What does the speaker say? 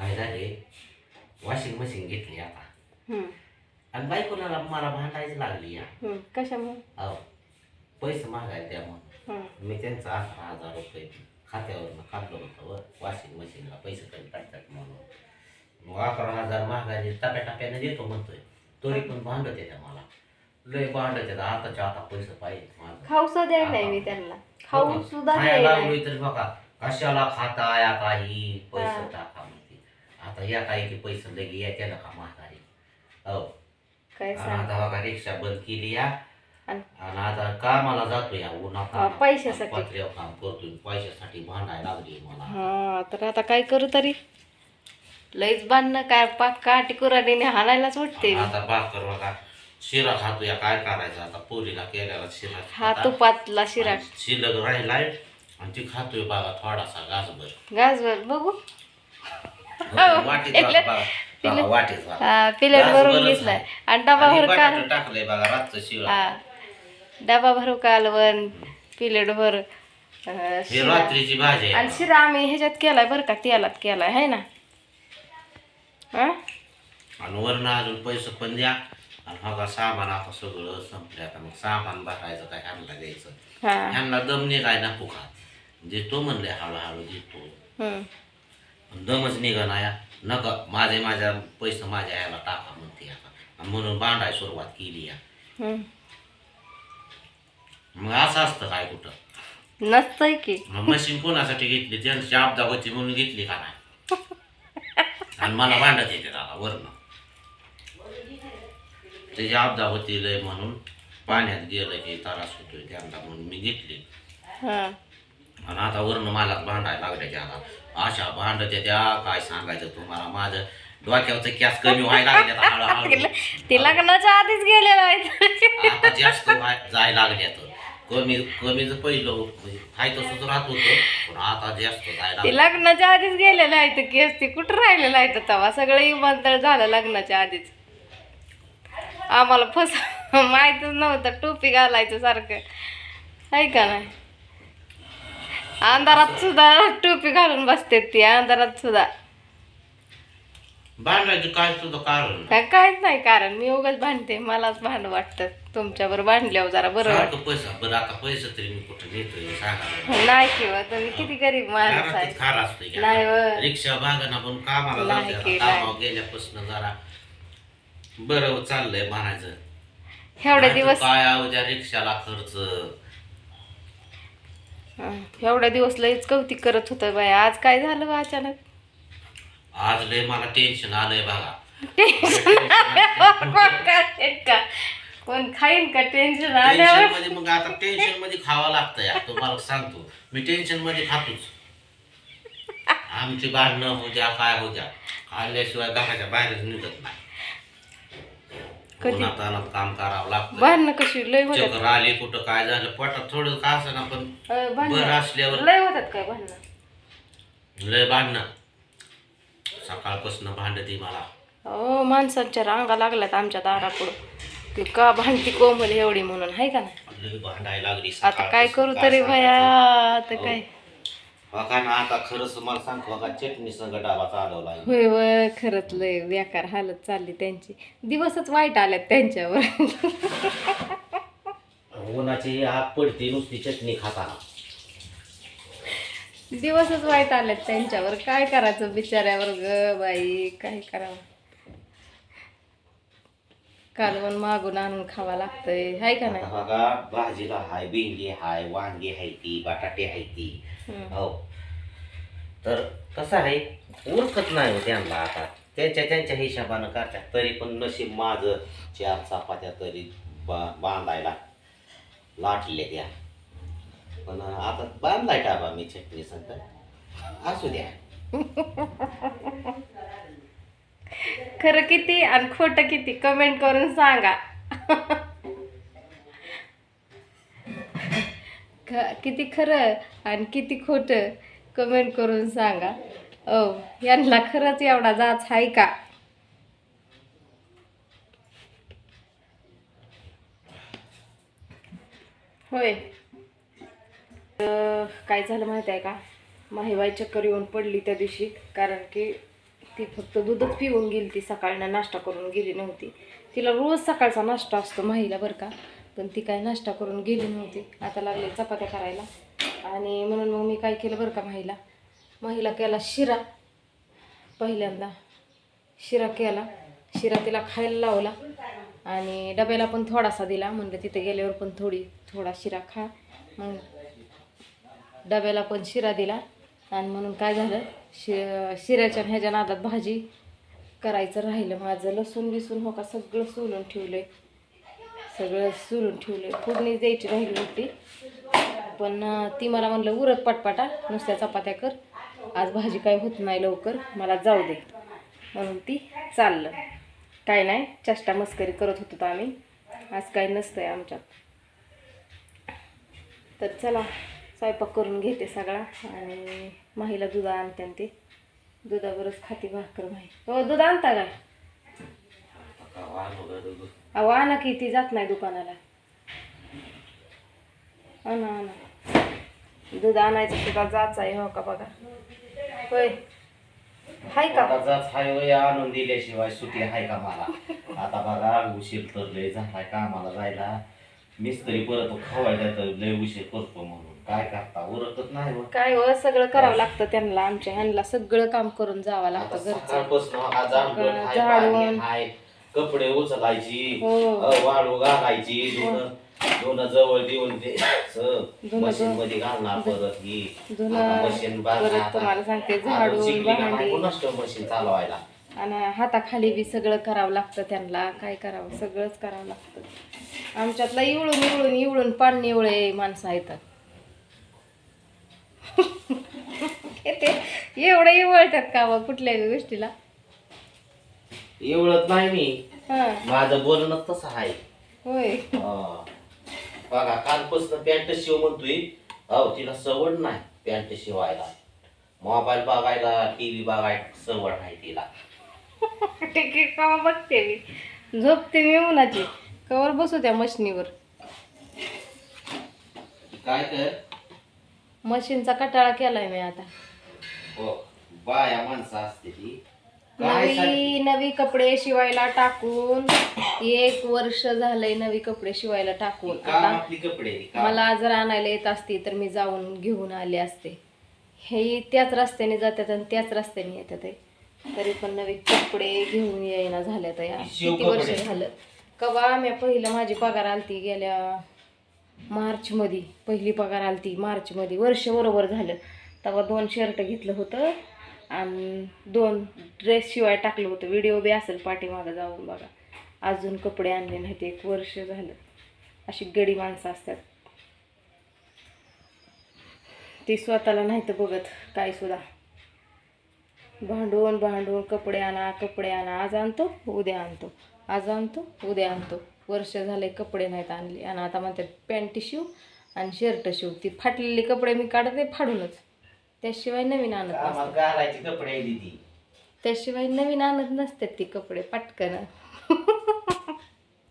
काय झाले? Washing machine घेतली आता. आणि बायकोला मला भांडायची लागली या. कशामुळे? अहो पैसे मागायला द्या म्हणून. मी त्यांचं अकरा हजार रुपये खात्यावरनं काढलं होतं वॉशिंग मशीनला पैसे कमी काढतात म्हणून. मग अकरा हजार मागायचे टप्या टप्याने देतो म्हणतोय. तरी पण भांडत येते मला. लय भांडत येतं आताच्या आता पैसे पाहिजे माझं. खाऊ सुद्धा नाही मी त्यांना. खाऊ सुद्धा खायला लागलोय तर बघा कशाला खाता या काही. पैसे टाका आता या काही की पैसे लगे या त्याला का म्हातारी हो. काय आणि सांग? आता बघा रिक्षा बंद केली या. आणि- आणि आता कामाला जातो या उन्हात हा, पैशासाठी. पत्र्यावर काम करतोय पैशासाठी भांडायला लागली मला. हा तर आता काय करू तरी? लईच बांधणं काय पाक काटी कुराडीने हाणायलाच वाटते आता भाकर बघा शिरा खातो या काय करायचं आता? पोरीला केलेला शिरा हा खाता. तुपातला शिरा. आणि शिल्लक राहिलाय आणि ती खातोय बघा थोडासा घासभर. गाजवर बघू वाटीत पिलं- बघा, बघा, वाटीत बघा. हा प्लेट गाज भरून बरंच घेतलाय. आहे. आणि डबा भर काल बटाटं टाकलंय बघा रातचं शिळा. हा. डबा भरू कालवण प्लेट भर ही. रात्रीची भाजी आणि. शिरा आम्ही ह्याच्यात केलाय बरं का तेलात केलाय है ना? हा? आणि वरनं अजून पैसे पण द्या. आणि बघा सामान आता सगळं संपलं आता मग सामान भरायचं काय ह्यांना द्यायचं. हा. ह्यांना दम निघाय नको का देतो म्हणले हळूहळू देतो. दमच निघा या नका माझे माझ्या पैसे माझ्या ह्याला टाका म्हणते आता. म्हणून बांधाय सुरुवात केली या. मग असं असतं काय कुठं? नसतंय की. मग मशीन कोणासाठी घेतली? त्यांची आपदा होती म्हणून घेतली का नाही? आणि मला भांडत येते दादा वरनं. त्याची आपदा होती लय म्हणून पाण्यात गेलं की त्रास होतोय त्यांना म्हणून मी घेतली. आणि आता वरनं मला भांडायला लागल्याच्या आता. अशा भांडत त्या काय सांगायचं तुम्हाला? माझं डोक्यावरचं कॅस कमी व्हायला लागले आता हळूहळू. ते लग्नाच्या आधीच गेलेलं आहे. आता जास्त व्हाय- जायला लागले तर कमी कमीच पहिलं म्हणजे हाय तसंच राहत होतं पण आता जास्त जायला ते. लग्नाच्या आधीच गेलेलं आहे तर केस ते कुठं राहिलेलं आहे तर तेव्हा सगळं विमानतळ झालं लग्नाच्या आधीच. आम्हाला फस माहीतच नव्हतं टोपी घालायचं सारखं. आहे का नाही? अंधारात सुद्धा टोपी घालून बसते ती अंधारात सुद्धा. भांडायचं काय सुद्धा कारण? नाही. काय काहीच नाही कारण मी उगाच भांडते मलाच भांड वाटतं. तुमच्यावर भांडल्यावर जरा बरं वाटतं. सारखं पैसा बरं आता पैसे तरी मी कुठं नेतोय सांगा नाही किंवा तुम्ही किती गरीब माणूस आहे. खार नाही. रिक्षा भागाना पण कामाला नाही जाते की, आता. कामावर गेल्यापासून जरा बरं चाललंय म्हणायचं. एवढे नाहीतर दिवस काय अवघ्या रिक्षाला खर्च हं, एवढ्या दिवस लईच कौतिक करत होतं बाय आज काय झालं बा अचानक? आज लय मला टेन्शन आलंय बघा. का? कोण खाईन का टेन्शन टेन्शन आल्यावर मध्ये मग आता टेन्शनमध्ये खावं लागतं या तुम्हाला सांगतो मी टेन्शनमध्ये खातोच. आमची भांडणं हो द्या काय हो द्या. खाल्ल्याशिवाय घराच्या बाहेरच निघत नाही. कधी? काम करावं लागतं. भांडणं कशी? लय होतात चक्कर आली कुठं काय झालं पोटात थोडं का ना पण अं, बरं भांडणं असल्यावर लय होतात काय भांडणं? लय भांडणं. सकाळपासून भांडती मला. हो माणसांच्या रांगा लागल्यात आमच्या दारापुढं. ती का भांडती कोमल एवढी म्हणून हाय का नाही? लय भांडायला लागली आता काय करू तरी काय भया? आता काय? हो का ना आता खरंच मला सांगतो का चटणी संग डाबा चालवला आहे. होय व खरंच लय बेकार हालत चालली त्यांची. दिवसच वाईट आल्यात त्यांच्यावर. उन्हाची आग पडते नुसती चटणी खाताना. दिवसच वाईट आलेत त्यांच्यावर. काय करायचं बिचाऱ्यावर ग बाई काय करावं? कालवण मागून आणून खावा लागतंय हाय का नाही? बघा भाजीला हाय भेंडी हाय वांगी हाय ती बटाटे हाय ती. हो. तर कसं आहे उरकत नाही हो त्यांना आता. त्यांच्या त्यांच्या हिशोबानं करतात. तरी पण नशीब माझं चार चपात्या तरी बा बांधायला लाटले त्या. पण आता बांधलाय टाबा मी चटणी संग असू द्या. खरं किती आणि खोटं किती? कमेंट करून सांगा. ख- किती खरं आणि किती खोटं कमेंट करून सांगा. ओ यांना खरंच एवढा जाच आहे का? होय. अं, काय झालं माहिती आहे का? माहिवाई चक्कर येऊन पडली त्या दिवशी कारण की ती फक्त दूधच पिऊन गेली ती सकाळनं नाश्ता करून गेली नव्हती. तिला रोज सकाळचा नाश्ता असतो माहीला बरं का? पण ती काय नाश्ता करून गेली नव्हती. आता लागले चपात्या करायला. आणि म्हणून मग मी काय केलं बरं का महिला? महिला केला शिरा. पहिल्यांदा शिरा केला. शिरा तिला खायला लावला. आणि डब्याला पण थोडासा दिला. म्हणलं तिथे गेल्यावर पण थोडी थोडा शिरा खा. मग डब्याला पण शिरा दिला. आणि म्हणून काय झालं? शि शिऱ्याच्या ह्याच्या नादात भाजी करायचं राहिलं. माझं लसूण बिसून हो का सगळं सोलून ठेवलं आहे सगळं सुरून ठेवलं फोडणी द्यायची राहिली होती. पण ती मला म्हणलं उरत पटपाटा नुसत्या चपात्या कर. आज भाजी काय होत नाही लवकर. मला जाऊ दे. म्हणून ती चाललं. काय नाही चष्टा मस्करी करत होतो आम्ही. आज काय नसतंय आमच्यात. तर चला स्वयंपाक करून घेते सगळा. आणि माहीला दूध आणते आणि ते. दुधावरच खाती भाकर माही. हो दूध आणता काय? अहो आणा की ती जात नाही दुकानाला. आणा आणा दूध आणायचं सुद्धा जाच आहे हो का बघा. होय. हाय का? हायवे आणून दिल्याशिवाय सुटी आहे का मला? आता बघा उशीर तर लय झालाय कामाला जायला. मिस्त्री परत खवायला तर लय उशीर करतो म्हणून. काय करता? उरतच नाही बघ. काय हो सगळं करावं लागतं त्यांना. आमच्या ह्यांना सगळं काम करून जावं आता लागतं घरचं. सकाळपासून हा हाय, झाडून. हाय, कपडे उचलायची हो. वाळू घालायची दोन दोन जवळ देऊन ते धुणं- मशीन मध्ये घालणार परत ही. धुणं, मशीन परत तुम्हाला सांगते झाडून भांडी. मशीन चालवायला? आणि हाताखाली बी सगळं करावं लागतं त्यांना काय करावं? सगळंच करावं लागतं. आमच्यातला इवळून इवळून इवळून पाणी इवळे माणसं आहेत. ते एवढं इवळतात का बा कुठल्याही गोष्टीला? एवढंच नाही मी. हा. माझं बोलणं तसं आहे. होय. हा. बघा कालपासून पॅन्ट शिव म्हणतोय. हो तिला सवड नाही पॅन्ट शिवायला. मोबाईल बघायला टीव्ही बघायला सवड आहे तिला. ठीक आहे कवा बघते मी? झोपते मी उन्हाची. कवर बसू त्या मशनीवर. काय कर मशीनचा कटाळा केलाय मी आता. हो बाया माणसं असते ती. काय? नवी नवी कपडे शिवायला टाकून एक वर्ष झालंय नवी कपडे शिवायला टाकून. काम आता आपली कपडे? काम. मला जर आणायला येत असती तर मी जाऊन घेऊन आले असते. हे त्याच रस्त्याने जातात आणि त्याच रस्त्याने येतात आहे. तरी पण नवे कपडे घेऊन येईना झाल्यात या. शिव किती वर्ष कपडे. झालं? कवा मी पहिलं माझी पगार आलती गेल्या मार्चमध्ये. पहिली पगार आलती मार्चमध्ये. वर्ष बरोबर झालं. तेव्हा दोन शर्ट घेतलं होतं. आणि दोन ड्रेस शिवाय टाकलं होतं. व्हिडिओ बी असेल पाठीमागं जाऊन बघा. अजून कपडे आणले नाहीत. एक वर्ष झालं. अशी गडी माणसं असतात. ती स्वतःला नाही तर बघत काय सुद्धा. भांडून भांडून कपडे आणा कपडे आणा. आज आणतो उद्या आणतो. आज आणतो उद्या आणतो. वर्ष झाले कपडे नाहीत आणले. आणि आता म्हणतात पॅन्ट शिव आणि शर्ट शिव. ती फाटलेली कपडे मी काढते फाडूनच. त्याशिवाय नवीन आणत घालायचे कपडे दिदी. त्याशिवाय नवीन आणत नसतात ती कपडे पटकन.